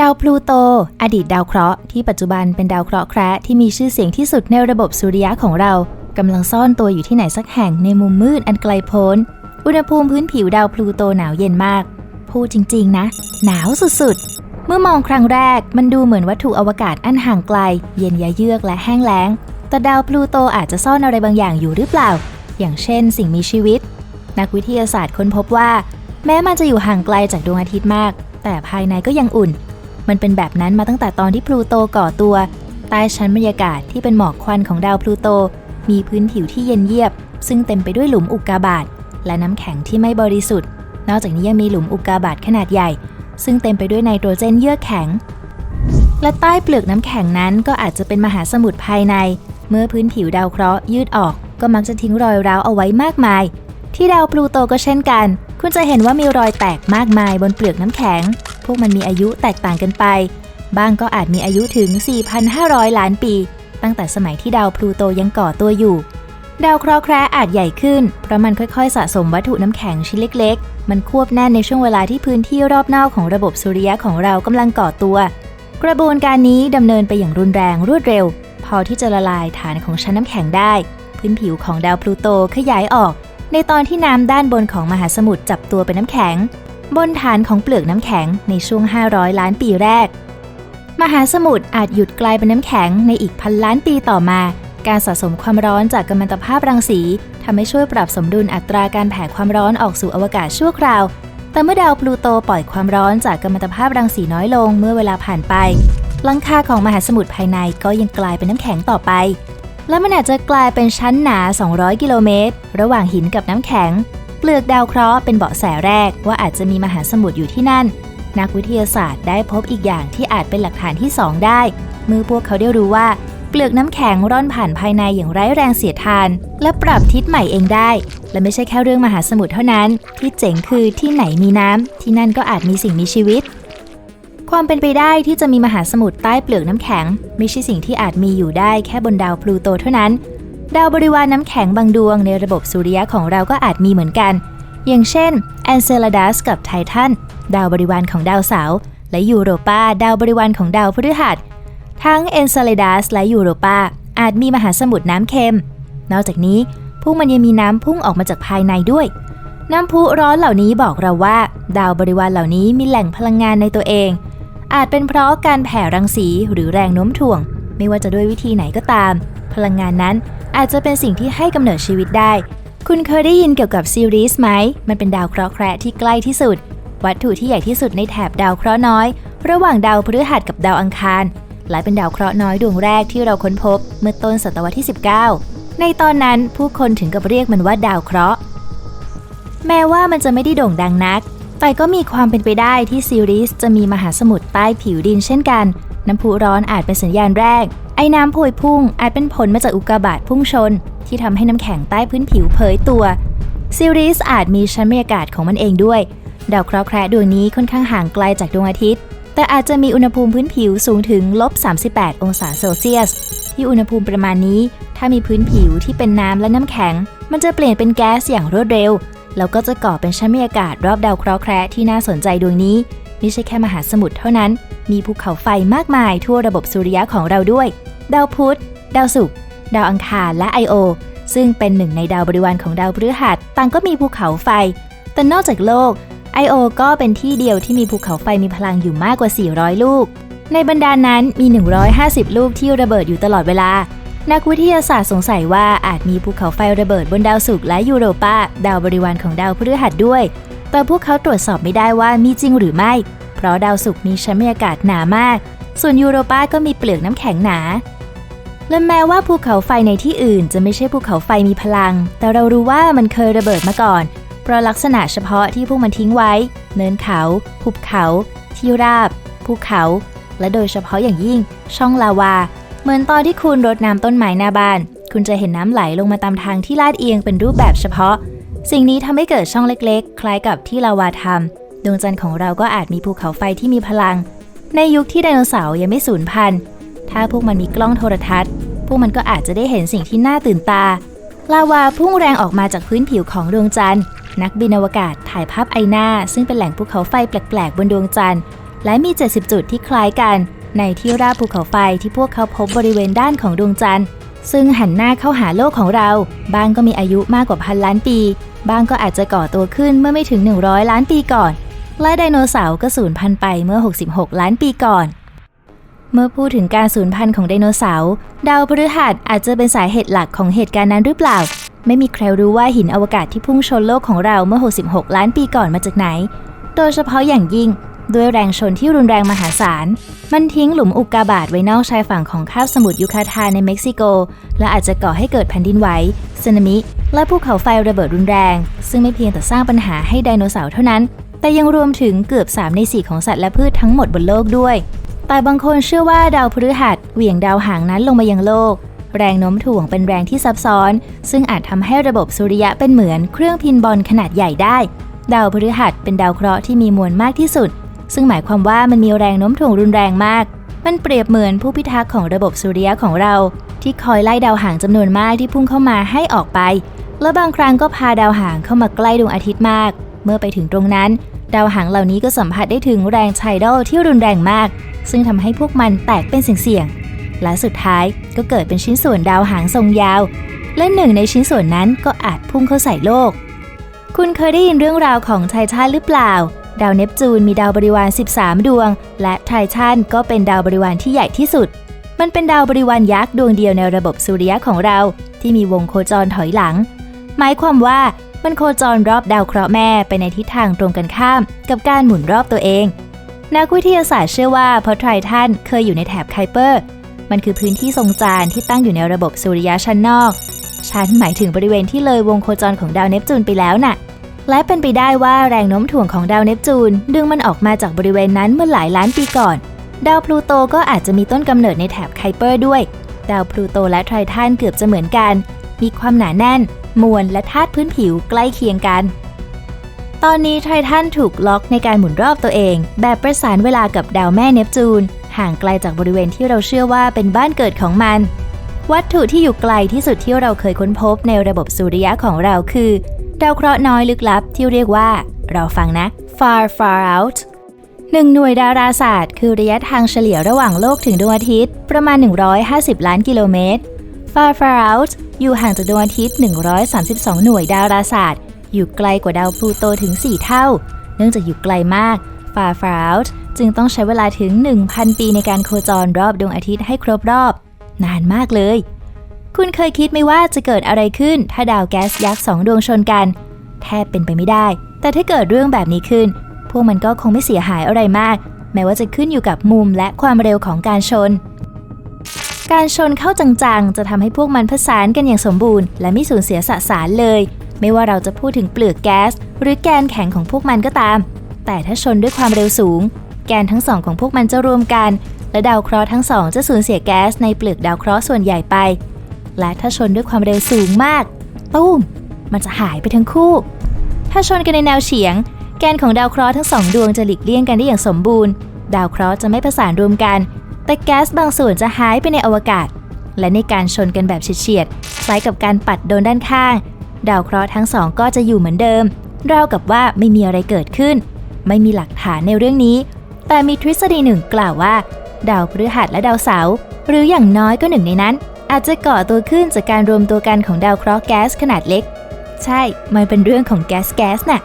ดาวพลูโต อดีตดาวเคราะห์ที่ปัจจุบันเป็นดาวเคราะห์แคระที่มีชื่อเสียงที่สุดในระบบสุริยะของเรากำลังซ่อนตัวอยู่ที่ไหนสักแห่งในมุมมืดอันไกลโพ้น อุณหภูมิพื้นผิวดาวพลูโตหนาวเย็นมาก พูดจริง ๆ นะ หนาวสุดๆ เมื่อมองครั้งแรกมันดูเหมือนวัตถุอวกาศอันห่างไกล เย็นยะเยือกและแห้งแล้ง แต่ดาวพลูโตอาจจะซ่อนอะไรบางอย่างอยู่หรือเปล่า อย่างเช่น สิ่งมีชีวิต นักวิทยาศาสตร์ค้นพบว่า แม้มันจะอยู่ห่างไกลจากดวงอาทิตย์มาก แต่ภายในก็ยังอุ่น มันเป็นแบบนั้นมาตั้งแต่ตอนที่พลูโตก่อตัว ใต้ชั้นบรรยากาศที่เป็นหมอกควันของดาวพลูโต มีพื้นผิวที่เย็นเยียบ ซึ่งเต็มไปด้วยหลุมอุกกาบาตและน้ำแข็งที่ไม่บริสุทธิ์ นอกจากนี้ยังมีหลุมอุกกาบาตขนาดใหญ่ ซึ่งเต็มไปด้วยไนโตรเจนเยื่อแข็ง และใต้เปลือกน้ำแข็งนั้นก็อาจจะเป็นมหาสมุทรภายใน เมื่อพื้นผิวดาวเคราะห์ยืดออก ก็มักจะทิ้งรอยร้าวเอาไว้มากมาย ที่ดาวพลูโตก็เช่นกัน คุณจะเห็นว่ามีรอยแตกมากมายบนเปลือกน้ำแข็ง พวกมันมีอายุแตกต่างกันไปบางก็อาจมีอายุถึง 4,500 ล้านปี ตั้งแต่สมัยที่ดาวพลูโตยังก่อตัวอยู่ดาวเคราะห์แคระอาจใหญ่ขึ้น เพราะมันค่อยๆ สะสมวัตถุน้ำแข็งชิ้นเล็ก ๆ มันควบแน่นในช่วงเวลาที่พื้นที่รอบนอกของระบบสุริยะของเรากำลังก่อตัว กระบวนการนี้ดำเนินไปอย่างรุนแรงรวดเร็ว พอที่จะละลายฐานของชั้นน้ำแข็งได้ พื้นผิวของดาวพลูโตขยายออก ในตอนที่น้ำด้านบนของมหาสมุทรจับตัวเป็นน้ำแข็ง บนฐานของเปลือกน้ำแข็งในช่วง 500 ล้านปีแรก มหาสมุทรอาจหยุดกลายเป็นน้ำแข็งในอีกพันล้านปีต่อมา การสะสมความร้อนจากกัมมันตภาพรังสีทำให้ช่วยปรับสมดุลอัตราการแผ่ความร้อนออกสู่อวกาศชั่วคราว แต่เมื่อดาวพลูโตปล่อยความร้อนจากกัมมันตภาพรังสีน้อยลงเมื่อเวลาผ่านไปหลังคาของมหาสมุทรภายในก็ยังกลายเป็นน้ำแข็งต่อไป และมันอาจจะกลายเป็นชั้นหนา 200 กิโลเมตร ระหว่างหินกับน้ำแข็ง เปลือกดาวเคราะห์เป็นเบาะแสแรกว่าอาจจะมีมหาสมุทรอยู่ที่นั่น นักวิทยาศาสตร์ได้พบอีกอย่างที่อาจเป็นหลักฐานที่ 2 ได้ เมื่อพวกเขาได้รู้ว่า เปลือกน้ำแข็งร่อนผ่านภายในอย่างไร้แรงเสียดทาน และปรับทิศใหม่เองได้ และไม่ใช่แค่เรื่องมหาสมุทรเท่านั้น ที่เจ๋งคือที่ไหนมีน้ำที่นั่นก็อาจมีสิ่งมีชีวิตความเป็นไปได้ที่จะมีมหาสมุทรใต้เปลือกน้ำแข็ง ไม่ใช่สิ่งที่อาจมีอยู่ได้แค่บนดาวพลูโตเท่านั้น ดาวบริวารน้ำแข็งบางดวงในระบบสุริยะของเราก็อาจมีเหมือนกัน อย่างเช่น Enceladus กับไททันดาวบริวารของดาวเสาร์และยูโรปาดาวบริวารของดาวพฤหัส ทั้ง Enceladus และยูโรปาอาจมีมหาสมุทรน้ำเค็ม นอกจากนี้พวกมันยังมีน้ำพุ่งออกมาจากภายในด้วย น้ำพุร้อนเหล่านี้บอกเราว่า ดาวบริวารเหล่านี้มีแหล่งพลังงานในตัวเอง อาจเป็นเพราะการแผ่รังสีหรือแรงโน้มถ่วง ไม่ว่าจะด้วยวิธีไหนก็ตาม พลังงานนั้น อาจจะเป็นสิ่งที่ให้กำเนิดชีวิตได้ คุณเคยได้ยินเกี่ยวกับซีรีส์ไหม มันเป็นดาวเคราะห์แคระที่ใกล้ที่สุด วัตถุที่ใหญ่ที่สุดในแถบดาวเคราะห์น้อย ระหว่างดาวพฤหัสกับดาวอังคาร และเป็นดาวเคราะห์น้อยดวงแรกที่เราค้นพบ เมื่อต้นศตวรรษที่ 19 ในตอนนั้นผู้คนถึงกับเรียกมันว่าดาวเคราะห์ แม้ว่ามันจะไม่ได้โด่งดังนัก แต่ก็มีความเป็นไปได้ที่ซีรีส์จะมีมหาสมุทรใต้ผิวดินเช่นกัน น้ำพุร้อนอาจเป็นสัญญาณแรก ไอ้น้ำพวยพุ่งอาจเป็นผลมาจากอุกกาบาตพุ่งชน ที่ทำให้น้ำแข็งใต้พื้นผิวเผยตัวซีรีส์อาจมีชั้นบรรยากาศของมันเองด้วย ดาวเคราะห์แคระดวงนี้ค่อนข้างห่างไกลจากดวงอาทิตย์ แต่อาจจะมีอุณหภูมิพื้นผิวสูงถึงลบ 38 องศาเซลเซียส ที่อุณหภูมิประมาณนี้ ถ้ามีพื้นผิวที่เป็นน้ำและน้ำแข็ง มันจะเปลี่ยนเป็นแก๊สอย่างรวดเร็ว แล้วก็จะก่อเป็นชั้นบรรยากาศรอบดาวเคราะห์แคระที่น่าสนใจดวงนี้ ไม่ใช่แค่มหาสมุทรเท่านั้น มีภูเขาไฟมากมายทั่วระบบสุริยะของเราด้วย ดาวพุธ ดาวศุกร์ ดาวอังคารและไอโอซึ่งเป็นหนึ่งในดาวบริวารของดาวพฤหัสต่างก็มีภูเขาไฟ แต่นอกจากโลกไอโอก็เป็นที่เดียวที่มีภูเขาไฟมีพลังอยู่มากกว่า 400 ลูก ในบรรดานั้นมี 150 ลูกที่ระเบิดอยู่ตลอดเวลา นักวิทยาศาสตร์สงสัยว่าอาจมีภูเขาไฟระเบิดบนดาวศุกร์และยูโรปาดาวบริวารของดาวพฤหัสด้วย แต่พวกเขาตรวจสอบไม่ได้ว่ามีจริงหรือไม่ เพราะดาวศุกร์มีชั้นบรรยากาศหนามาก ส่วนยูโรปาก็มีเปลือกน้ำแข็งหนา และแม้ว่าภูเขาไฟในที่อื่น จะไม่ใช่ภูเขาไฟมีพลัง แต่เรารู้ว่ามันเคยระเบิดมาก่อน เพราะลักษณะเฉพาะที่พวกมันทิ้งไว้ เนินเขาหุบเขา ที่ราบ ภูเขา และโดยเฉพาะอย่างยิ่ง ช่องลาวา เหมือนตอนที่คุณรดน้ำต้นไม้หน้าบ้าน คุณจะเห็นน้ำไหลลงมาตามทางที่ลาดเอียงเป็นรูปแบบเฉพาะ สิ่งนี้ทำให้เกิดช่องเล็กๆ คล้ายกับที่ลาวาทำดวงจันทร์ของเราก็อาจมีภูเขาไฟที่มีพลัง ในยุคที่ไดโนเสาร์ยังไม่สูญพันธุ์ ถ้าพวกมันมีกล้องโทรทัศน์ พวกมันก็อาจจะได้เห็นสิ่งที่น่าตื่นตา ลาวาพุ่งแรงออกมาจากพื้นผิวของดวงจันทร์ นักบินอวกาศถ่ายภาพไอหน้า ซึ่งเป็นแหล่งภูเขาไฟแปลกๆ บนดวงจันทร์ และมี 70 จุดที่คล้ายกัน ในที่ราบภูเขาไฟที่พวกเขาพบบริเวณด้านของดวงจันทร์ ซึ่งหันหน้าเข้าหาโลกของเรา บางก็มีอายุมากกว่าพันล้านปี บางก็อาจจะก่อตัวขึ้นเมื่อไม่ถึง 100 ล้านปีก่อน และไดโนเสาร์ก็สูญพันธุ์ไปเมื่อ 66 ล้านปีก่อน เมื่อพูดถึงการสูญพันธุ์ของไดโนเสาร์ดาวพฤหัสอาจจะเป็นสาเหตุหลักของเหตุการณ์นั้นหรือเปล่า ไม่มีใครรู้ว่าหินอวกาศที่พุ่งชนโลกของเราเมื่อ 66 ล้านปีก่อนมาจากไหน โดยเฉพาะอย่างยิ่ง ด้วยแรงชนที่รุนแรงมหาศาล มันทิ้งหลุมอุกกาบาตไว้นอกชายฝั่งของคาบสมุทรยูคาทานในเม็กซิโก และอาจจะก่อให้เกิดแผ่นดินไหวสึนามิ และภูเขาไฟระเบิดรุนแรง ซึ่งไม่เพียงแต่สร้างปัญหาให้ไดโนเสาร์เท่านั้น แต่ยังรวมถึงเกือบ 3 ใน 4 ของสัตว์และพืชทั้งหมดบนโลกด้วย แต่บางคนเชื่อว่าดาวพฤหัสเหวี่ยงดาวหางนั้นลงมายังโลก แรงโน้มถ่วงเป็นแรงที่ซับซ้อน ซึ่งอาจทำให้ระบบสุริยะเป็นเหมือนเครื่องพินบอลขนาดใหญ่ได้ ดาวพฤหัสเป็นดาวเคราะห์ที่มีมวลมากที่สุด ซึ่งหมายความว่ามันมีแรงโน้มถ่วงรุนแรงมาก มันเปรียบเหมือนผู้พิทักษ์ของระบบสุริยะของเรา ที่คอยไล่ดาวหางจำนวนมากที่พุ่งเข้ามาให้ออกไป และบางครั้งก็พาดาวหางเข้ามาใกล้ดวงอาทิตย์มาก เมื่อไปถึงตรงนั้น ดาวหางเหล่านี้ก็สัมผัสได้ถึงแรงไชดอลที่รุนแรงมาก ซึ่งทำให้พวกมันแตกเป็นเสี่ยงๆและสุดท้ายก็เกิดเป็นชิ้นส่วนดาวหางทรงยาว และหนึ่งในชิ้นส่วนนั้นก็อาจพุ่งเข้าใส่โลกคุณเคยได้ยินเรื่องราวของไททันหรือเปล่า ดาวเนปจูนมีดาวบริวาร 13 ดวง และไททันก็เป็นดาวบริวารที่ใหญ่ที่สุด มันเป็นดาวบริวารยักษ์ดวงเดียวในระบบสุริยะของเรา ที่มีวงโคจรถอยหลัง หมายความว่ามันโคจรรอบดาวเคราะห์แม่ไปในทิศทางตรงกันข้าม กับการหมุนรอบตัวเอง นักวิทยาศาสตร์เชื่อว่าเพราะไททันเคยอยู่ในแถบไคเปอร์ มันคือพื้นที่ทรงจานที่ตั้งอยู่ในระบบสุริยะชั้นนอก ชั้นหมายถึงบริเวณที่เลยวงโคจรของดาวเนปจูนไปแล้วน่ะ และเป็นไปได้ว่าแรงโน้มถ่วงของดาวเนปจูน ดึงมันออกมาจากบริเวณนั้นเมื่อหลายล้านปีก่อน ดาวพลูโตก็อาจจะมีต้นกำเนิดในแถบไคเปอร์ด้วย ดาวพลูโตและไททันเกือบจะเหมือนกัน มีความหนาแน่น มวลและธาตุพื้นผิวใกล้เคียงกัน ตอนนี้ไททันถูกล็อกในการหมุนรอบตัวเอง แบบประสานเวลากับดาวแม่เนปจูน ห่างไกลจากบริเวณที่เราเชื่อว่าเป็นบ้านเกิดของมันวัตถุที่อยู่ไกลที่สุดที่เราเคยค้นพบในระบบสุริยะของเราคือ ดาวเคราะห์น้อยลึกลับที่เรียกว่า เราฟังนะ far far out หนึ่งหน่วยดาราศาสตร์ คือระยะทางเฉลี่ยระหว่างโลกถึงดวงอาทิตย์ ประมาณ 150 ล้านกิโลเมตร far far out อยู่ห่างจากดวงอาทิตย์ 132 หน่วยดาราศาสตร์ อยู่ไกลกว่าดาวพลูโตถึง 4 เท่า เนื่องจากอยู่ไกลมาก far far out จึงต้องใช้เวลาถึง 1,000 ปีในการโคจรรอบดวงอาทิตย์ให้ครบรอบ นานมากเลย คุณเคยคิดไหมว่าจะเกิดอะไรขึ้น ถ้าดาวแก๊สยักษ์สองดวงชนกัน แทบเป็นไปไม่ได้ แต่ถ้าเกิดเรื่องแบบนี้ขึ้น พวกมันก็คงไม่เสียหายอะไรมาก แม้ว่าจะขึ้นอยู่กับมุมและความเร็วของการชน การชนเข้าจังๆ จะทำให้พวกมันผสานกันอย่างสมบูรณ์ และไม่สูญเสียสสารเลย ไม่ว่าเราจะพูดถึงเปลือกแก๊สหรือแกนแข็งของพวกมันก็ตาม แต่ถ้าชนด้วยความเร็วสูง แกนทั้งสองของพวกมันจะรวมกัน และดาวเคราะห์ทั้งสองจะสูญเสียแก๊สในเปลือกดาวเคราะห์ส่วนใหญ่ไป และถ้าชนด้วยความเร็วสูงมาก ตุ้ม มันจะหายไปทั้งคู่ ถ้าชนกันในแนวเฉียง แกนของดาวเคราะห์ทั้งสองดวงจะหลีกเลี่ยงกันได้อย่างสมบูรณ์ ดาวเคราะห์จะไม่ประสานรวมกัน แต่แก๊สบางส่วนจะหายไปในอวกาศ และในการชนกันแบบเฉียดๆคล้ายกับการปัดโดนด้านข้าง ดาวเคราะห์ทั้งสองก็จะอยู่เหมือนเดิมราวกับว่าไม่มีอะไรเกิดขึ้น ไม่มีหลักฐานในเรื่องนี้ แต่มีทฤษฎีหนึ่งกล่าวว่า ดาวพฤหัสและดาวเสาร์หรืออย่างน้อยก็หนึ่งในนั้น อาจจะก่อตัวขึ้นจากการรวมตัวกันของดาวเคราะห์แก๊สขนาดเล็ก ใช่ มันเป็นเรื่องของแก๊สแก๊สน่ะ